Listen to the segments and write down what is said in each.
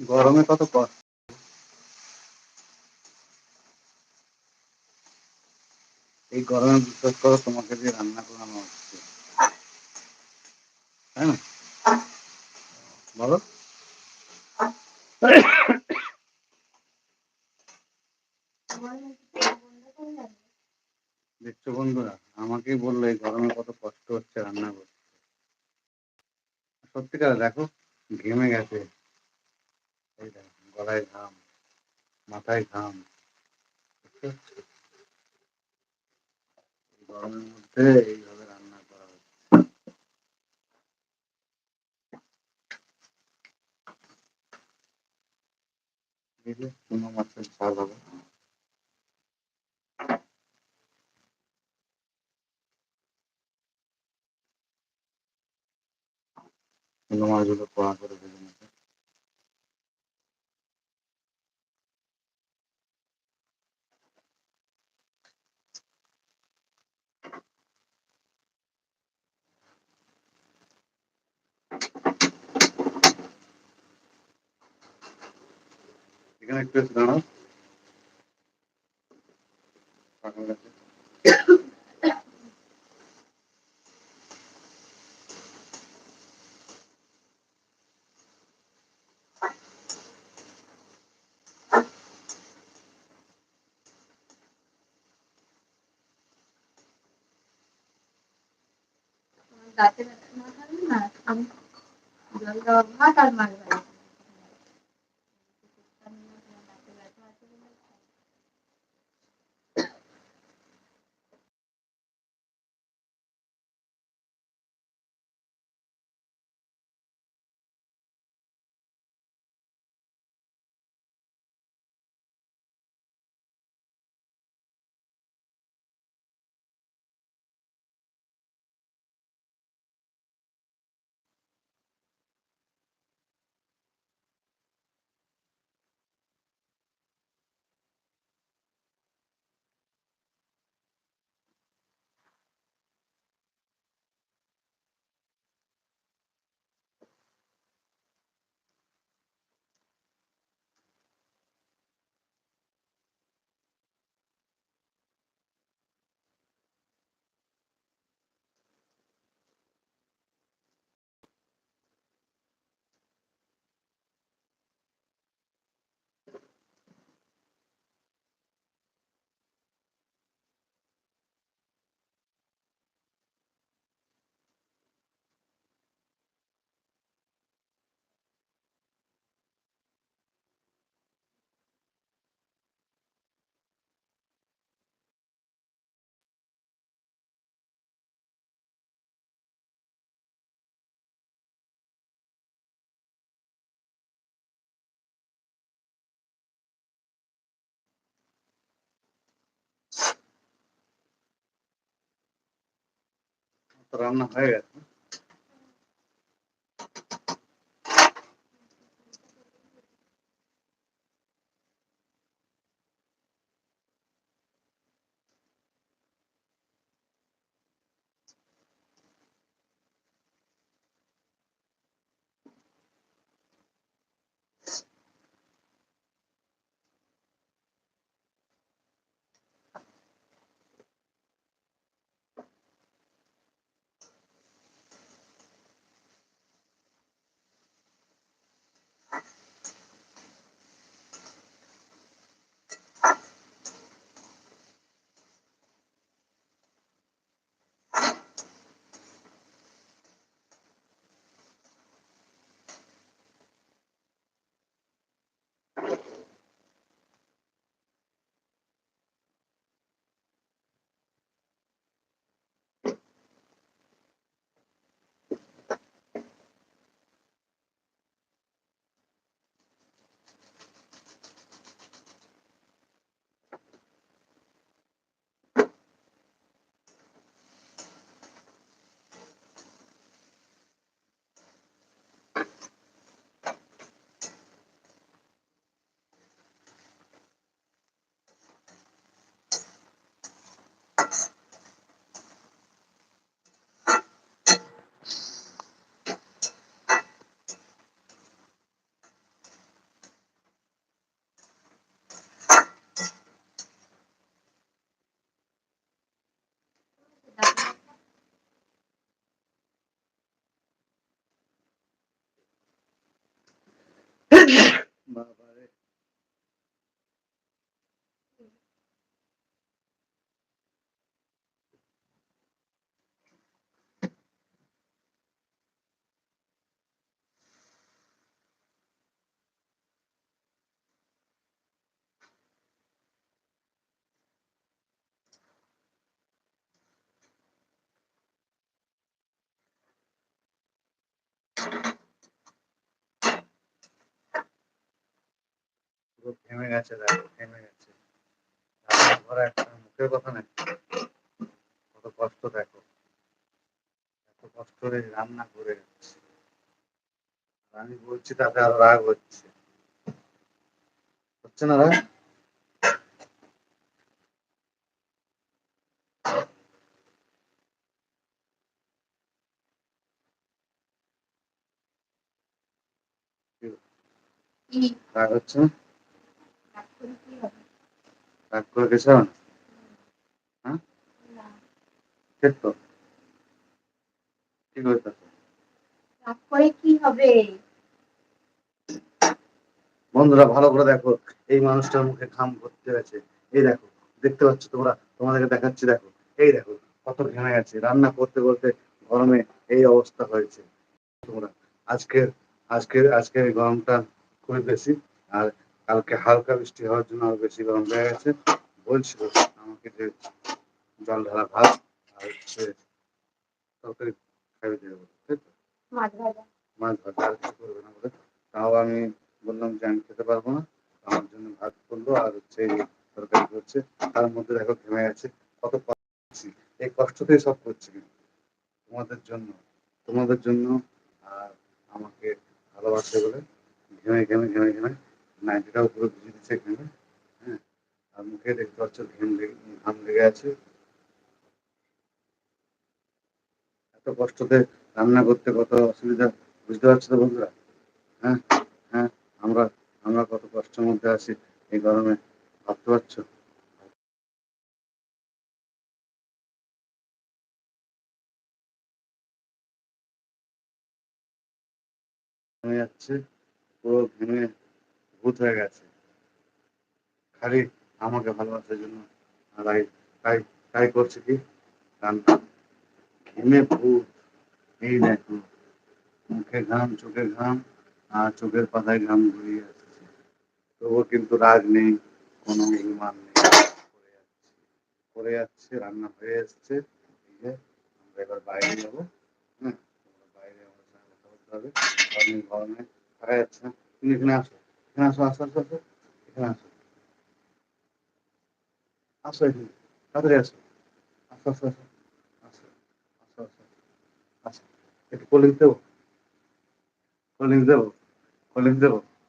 গরমে কত কষ্ট। এই গরমে বিশ্বাস করো, তোমাকে দিয়ে রান্না করানো হচ্ছে। তাই না? বলো। দেখছ বন্ধুরা, আমাকেই বলল এই গরমে কত কষ্ট হচ্ছে রান্না করতে। সত্যিকার দেখো, ঘেমে গেছে। গলায় ঘাম, মাথায় ঘাম গরমের মধ্যে এইভাবে রান্না করা হচ্ছে। চুনো মাছের ঝাল হবে চুনো মাছগুলো পোড়া করে ভেজে নেবে এখানে একটু এসে দাঁড়াও পাগল আছে দাঁতে তো রান্না মুখের কথা নেই। কত কষ্ট, দেখো। এত কষ্ট করে রান্না করে যাচ্ছে আমি বলছি, তাতে আরও রাগ হচ্ছে। হচ্ছে না রাগ? রাগ হচ্ছে রাগ করে গেছে না ঠিক তো। ঠিক হয়ে থাকে কি হবে? বন্ধুরা ভালো করে দেখো এই মানুষটার মুখে ঘাম ভর্তি হয়েছে। এই দেখো দেখতে পাচ্ছ তোমরা? তোমাদেরকে দেখাচ্ছি দেখো। এই দেখো কত ঘেমে গেছে। রান্না করতে করতে গরমে এই অবস্থা হয়েছে। তোমরা আজকের আজকের আজকের এই গরমটা খুবই বেশি আর কালকে হালকা বৃষ্টি হওয়ার জন্য আরও বেশি গরম হয়ে গেছে। বলছিল আমাকে যে জল ঢালা ভাত আর হচ্ছে তরকারি খাইয়ে দেবে ঠিক তো? মাছ ভাজা। মাছ ভাজা আর কিছু করবে না বলে। তাও আমি বললাম যে আমি খেতে পারব না। আমার জন্য ভাত করল আর হচ্ছে তরকারি করছে। তার মধ্যে দেখো ঘেমে গেছে। কত কষ্ট। এই কষ্টতেই সব করছি কিন্তু। তোমাদের জন্য তোমাদের জন্য আর আমাকে ভালোবাসে বলে ঘেমে ঘেমে ঘেমে ঘেমে, নাইটিটাও পুরো ভিজে দিচ্ছে ঘেমে হ্যাঁ? আর মুখে দেখতে পাচ্ছ ঘেম লেগে, ঘাম লেগে আছে। এত কষ্টতে রান্না করতে কত অসুবিধা, বুঝতে পারছ তো বন্ধুরা? হ্যাঁ হ্যাঁ আমরা আমরা কত কষ্টের মধ্যে আছি এই গরমে, ভাবতে পারছ? যাচ্ছে। পুরো ঘেমে ভূত হয়ে গেছে। খালি আমাকে ভালোবাসার জন্য তাই তাই করছে কি? রান্না ঘেমে ভূত। এই দেখো, মুখে ঘাম, চোখে ঘাম, আর চোখের পাতায় ঘাম ঘুরিয়ে আসছে। তবুও কিন্তু রাগ নেই, কোনো অভিমান নেই। করে যাচ্ছে রান্না হয়ে এসছে। আমরা এবার বাইরে যাব। হ্যাঁ বাইরে আমার সঙ্গে কথা বলতে হবে। গরমে গরমে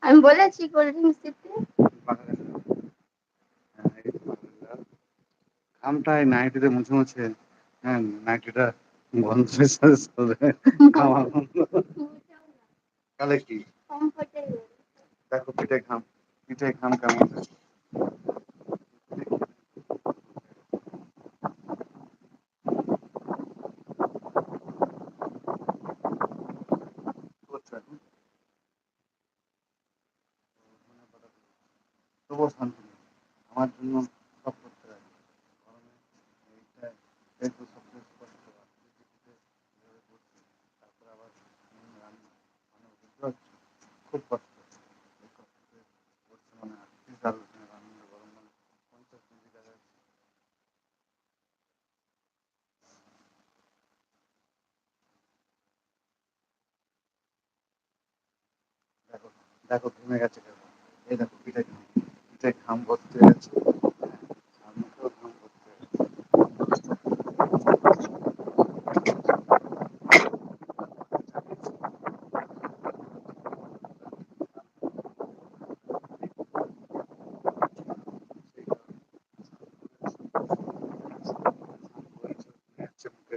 আমি বলেছি ঘামটায় নাইটিতে মুছে মুছে হ্যাঁ নাইটিটা গন্ধের সাথে সাথে কি? দেখো পিঠে ঘাম পিঠে ঘাম কেমন করছ এখন? তবুও শান্তি নেই আমার জন্য সব করতে হয় গরমে এইটা একটু সবচেয়ে কষ্ট আর পিঠে এভাবে করছি তারপরে আবার উম, রান্না মানে বুঝতে পারছ খুব কষ্ট এই কষ্টতে করছে মানে আটত্রিশ আলো রান্না গরম মানে পঞ্চাশ ডিগ্রি দেখা যাচ্ছে দেখো, ঘুমে গেছে দেখো এই দেখো পিঠে ঘাম। পিঠে হয়ে ঘাম হয়ে গেছে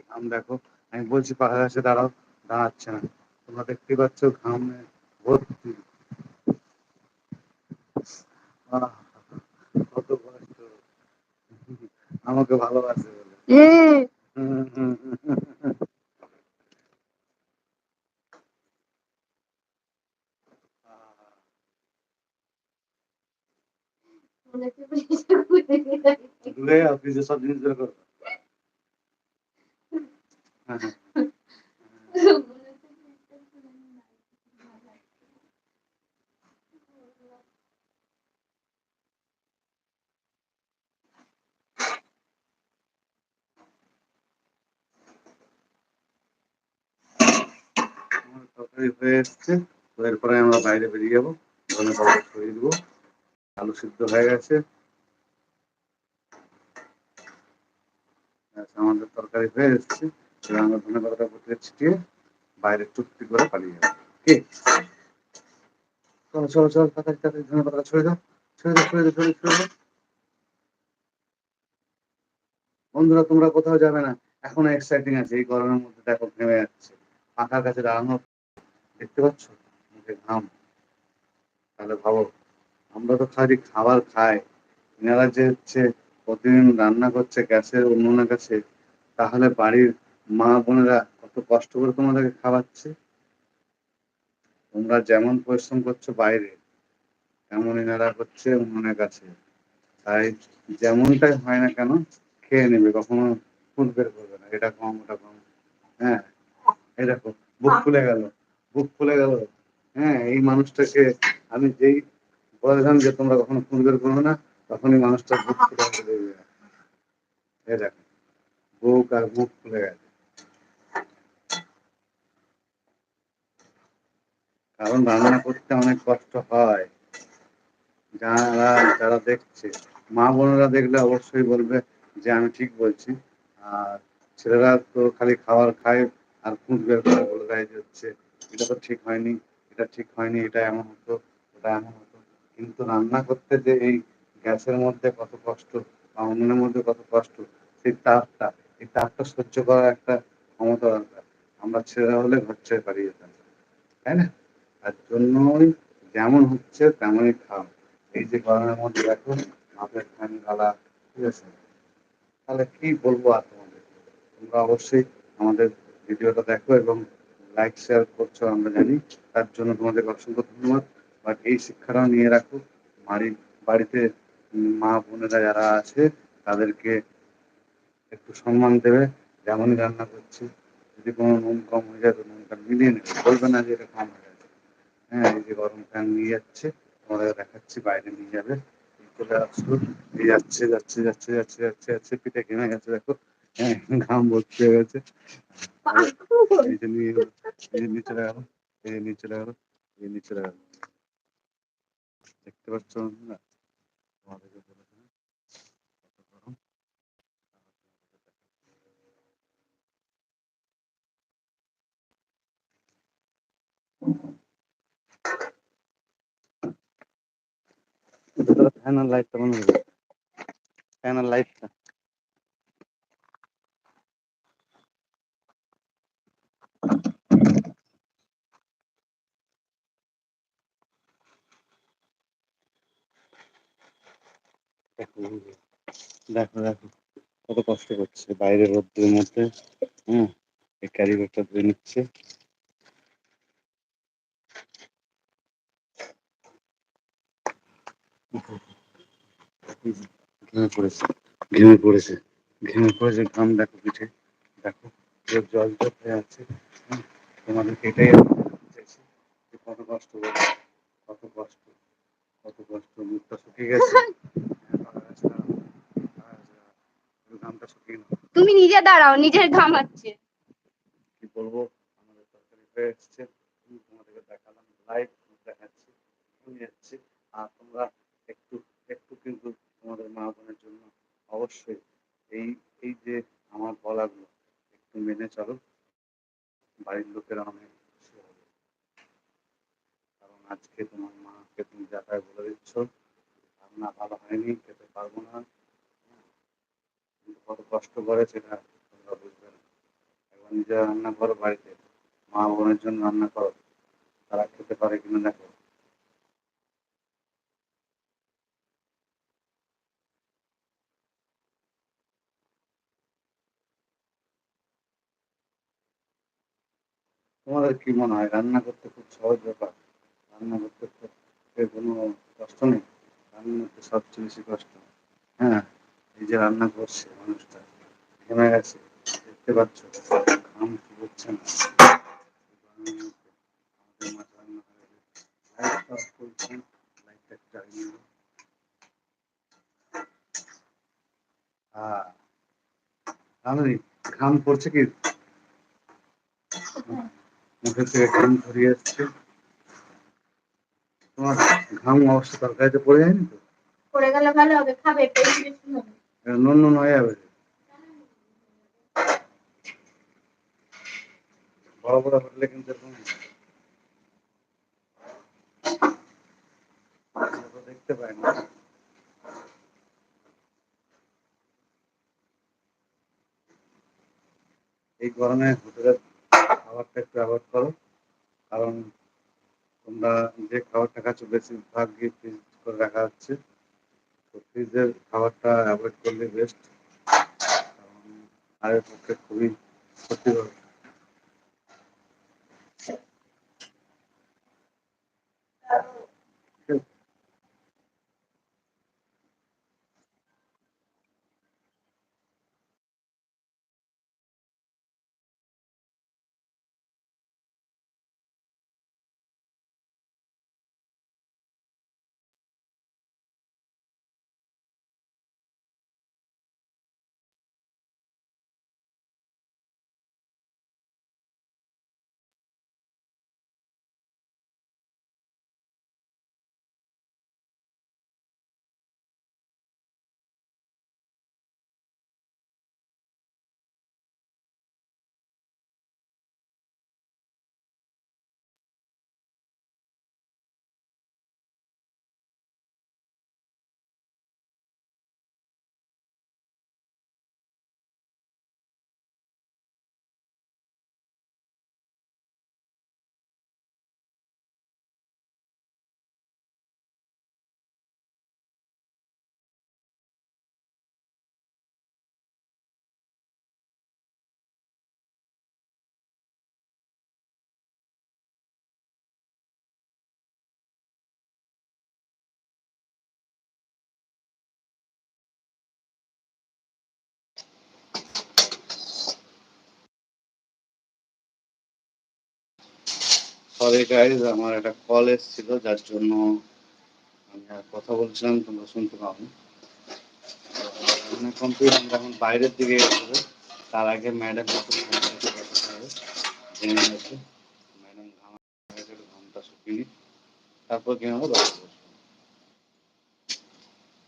ঘাম দেখো। আমি বলছি পাখা কাছে দাঁড়াও, দাঁড়াচ্ছে না। তোমরা দেখতে পাচ্ছ ঘামে আমাকে ভালোবাসে দূরে আপনি যে সব জিনিস করবেন হ্যাঁ তরকারি হয়ে এসছে। তো এরপরে আমরা বাইরে বেরিয়ে যাব। ধনে পাতা ছড়িয়ে দেবো আলু সিদ্ধ হয়ে গেছে। আমাদের তরকারি হয়ে এসছে। আমরা ধনে পাতাটা উপরে ছিটিয়ে বাইরে চুপটি করে পালিয়ে যাব। কি চলো চলো চলো, তাড়াতাড়ি ধনে পাতাটা ছড়িয়ে দাও। ছড়িয়ে দাও ছড়িয়ে দাও ছড়িয়ে ছড়িয়ে দাও। বন্ধুরা, তোমরা কোথাও যাবে না। এখনও এক্সাইটিং আছে। এই গরমের মধ্যে দেখো, ঘেমে যাচ্ছে। পাখার কাছে দাঁড়ানো দেখতে পাচ্ছ? মুখে ঘাম তাহলে ভাবো, আমরা তো খালি খাবার খাই। এনারা যে হচ্ছে প্রতিদিন রান্না করছে গ্যাসের উনুনের কাছে, তাহলে বাড়ির মা বোনেরা কত কষ্ট করে তোমাদেরকে খাওয়াচ্ছে? তোমরা যেমন পরিশ্রম করছ বাইরে, তেমন এনারা হচ্ছে উনুনের কাছে। তাই যেমনটাই হয় না কেন, খেয়ে নেবে, কখনো ফুল বের করবে না। এটা কম, ওটা কম। হ্যাঁ এই দেখো, বুক ফুলে গেল। বুক ফুলে গেল। হ্যাঁ এই মানুষটাকে আমি যেই বলেছিলাম যে তোমরা কখনো ফুল বের করবে না, তখনই মানুষটা বুক দেখবে এই দেখো, বুক আর মুখ ফুলে গেছে কারণ রান্না করতে অনেক কষ্ট হয়। যারা যারা দেখছে, মা বোনেরা দেখলে অবশ্যই বলবে যে আমি ঠিক বলছি। আর ছেলেরা তো খালি খাবার খায় আর খুঁজ বের করে বলে দেয় যে হচ্ছে এটা তো ঠিক হয়নি, এটা ঠিক হয়নি, এটা এমন হতো, ওটা এমন হতো। কিন্তু রান্না করতে যে এই গ্যাসের মধ্যে কত কষ্ট বা উনুনের মধ্যে কত কষ্ট, সেই তাপটা, এই তাপটা সহ্য করার একটা ক্ষমতা দরকার। আমরা ছেলেরা হলে ঘর ছেড়ে পালিয়ে যেতাম, তাই না? তার জন্যই যেমন হচ্ছে তেমনই খাও এই যে গরমের মধ্যে দেখো মাথায় ফ্যান গালা ঠিক আছে? তাহলে কি বলব আর তোমাদের? তোমরা অবশ্যই আমাদের ভিডিওটা দেখো এবং লাইক শেয়ার করছ, আমরা জানি। তার জন্য তোমাদের অসংখ্য ধন্যবাদ। বাট এই শিক্ষাটাও নিয়ে রাখো। বাড়ি, বাড়িতে মা বোনেরা যারা আছে, তাদেরকে একটু সম্মান দেবে। যেমনই রান্না করছে, যদি কোনো নুন কম হয়ে যায়, তো নুনটা মিলিয়ে নেবে। বলবে না যে এটা কম হয়ে গেছে। হ্যাঁ এই যে গরম ফ্যান নিয়ে যাচ্ছে, তোমাদের দেখাচ্ছি, বাইরে নিয়ে যাবে। আসলো। এই যাচ্ছে যাচ্ছে যাচ্ছে যাচ্ছে যাচ্ছে যাচ্ছে, পিঠে ঘেমে গেছে, দেখো। ঘাম ভর্তি হয়ে গেছে। নিয়ে নিচে গেল এই নিচে এই নিচে দেখতে পাচ্ছ না তোমাদেরকে বলেছিলাম কত গরম। ফ্যান আর লাইটটা বন্ধ করে ফ্যান আর লাইটটা। দেখো দেখো কত কষ্ট করছে। বাইরে রোদ্রের মধ্যে হ্যাঁ এই ক্যারি ব্যাগটা ধরে নিচ্ছে। ঘেমে পড়েছে ঘেমে পড়েছে ঘেমে পড়েছে, ঘাম দেখো পিঠে, দেখো জল জল হয়ে আছে তোমাদেরকে এটাই চাইছি যে কত কষ্ট করছে, কত কষ্ট কত কষ্ট, মুখটা শুকিয়ে গেছে হ্যাঁ, পাকা গাছটা, পাকা গাছটা, পুরো ঘামটা শুকিয়ে না তুমি নিজে দাঁড়াও, নিজের ঘামাচ্ছে কি বলব? আমাদের তরকারি হয়ে এসছে। তোমাদেরকে দেখালাম লাইভ দেখাচ্ছি শুনে যাচ্ছি। আর তোমরা একটু একটু কিন্তু তোমাদের মা বোনের জন্য অবশ্যই এই এই যে আমার বলাগুলো একটু মেনে চলো। বাড়ির লোকেরা অনেক খুশি হবে। কারণ আজকে তোমার মাকে তুমি যাতায় বলে দিচ্ছ রান্না ভালো হয়নি, খেতে পারব না। কত কষ্ট করে সেটা তোমরা বুঝবে না। একবার নিজেরা রান্না করো বাড়িতে। মা বোনের জন্য রান্না করো। তারা খেতে পারে কিনা দেখো। তোমাদের কি মনে হয়, রান্না করতে খুব সহজ ব্যাপার? রান্না করতে কোনো কষ্ট নেই। রান্না তো সবচেয়ে বেশি কষ্ট। হ্যাঁ? এই যে রান্না করছে মানুষটা। ঘেমে গেছে। দেখতে পাচ্ছ? ঘাম হচ্ছে না। ঘাম পড়ছে কি? মুখের থেকে ঘাম ধরিয়ে যাচ্ছে তোমার ঘাম অবশ্য তরকারিতে পড়ে যায়নি তো? পড়ে গেলে ভালো হবে, খাবে বড় হোটেলে কিন্তু এরকম হয়। আমরা দেখতে পাই না এই গরমে হোটেলের খাবারটা একটু অ্যাভয়েড করো। কারণ তোমরা যে খাবারটা খাচ্ছ বেশিরভাগ ফ্রিজ করে রাখা হচ্ছে। তো খাবারটা অ্যাভয়েড করলে বেস্ট কারণ হাড়ের পক্ষে খুবই ক্ষতিকর। সরি গাইজ আমার একটা কল এসেছিল, যার জন্য আমি আর কথা বলছিলাম, তোমরা শুনতে পাবো কমপ্লিট আমরা এখন বাইরের দিকে যাব তার আগে ম্যাডাম শুকিয়ে তারপর কি।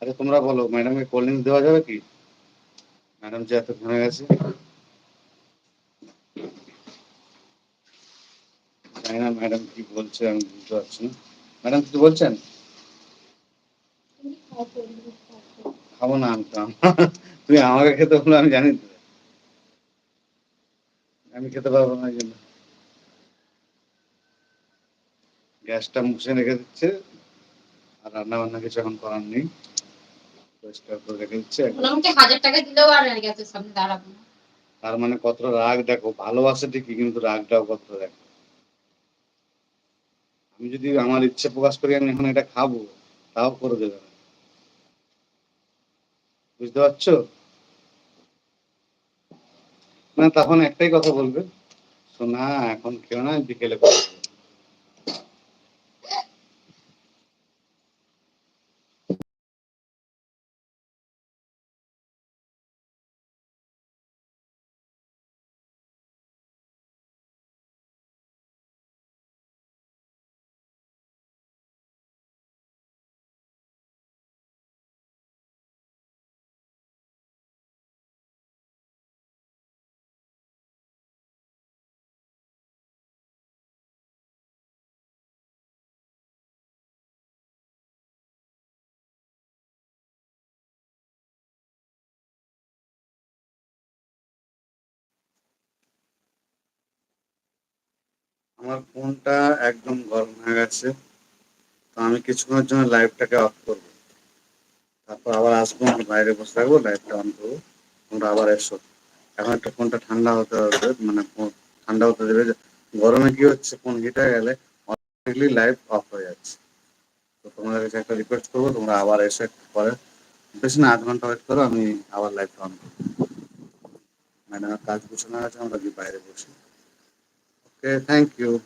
আরে তোমরা বলো ম্যাডামকে কোল্ড ড্রিঙ্কস দেওয়া যাবে কি? ম্যাডাম যে এত ঘেমে গেছে। জানি না ম্যাডাম কি বলছে আমি বুঝতে পারছি না। ম্যাডাম কিছু বলছেন। খাব না আমি তো তুমি আমাকে খেতে বলো আমি জানি তো। আমি খেতে পারব না জন্য। গ্যাসটা মুছে রেখে দিচ্ছে আর রান্না বান্না কিছু এখন করার নেই। পরিষ্কার করে রেখে দিচ্ছে। হাজার টাকা দিলেও আর সামনে দাঁড়াবো তার মানে কতটা রাগ দেখো ভালোবাসে ঠিকই কিন্তু রাগটাও কত দেখো। আমি যদি আমার ইচ্ছে প্রকাশ করি, আমি এখন এটা খাব, তাও করে দেবে না। বুঝতে পারছ? না তখন একটাই কথা বলবে শোনা এখন কেউ না, বিকেলে করে আমার ফোনটা একদম গরম হয়ে গেছে। তো আমি কিছুক্ষণের জন্য লাইভটাকে অফ করব। তারপর আবার আসব, আমি বাইরে বসে থাকব, লাইভটা অন করব। তোমরা আবার এসো। এখন একটা ফোনটা ঠান্ডা হতে হবে মানে ঠান্ডা হতে দেবে। গরমে কি হচ্ছে, ফোন হিট হয়ে গেলে অটোমেটিকলি লাইভ অফ হয়ে যাচ্ছে। তো তোমাদের কাছে একটা রিকোয়েস্ট করব, তোমরা আবার এসে পরে বেশি না, আধ ঘণ্টা ওয়েট করো, আমি আবার লাইভ অন করব। ম্যাডামের কাজ গুছানো আছে, আমরা বাইরে বসি। Okay, thank you.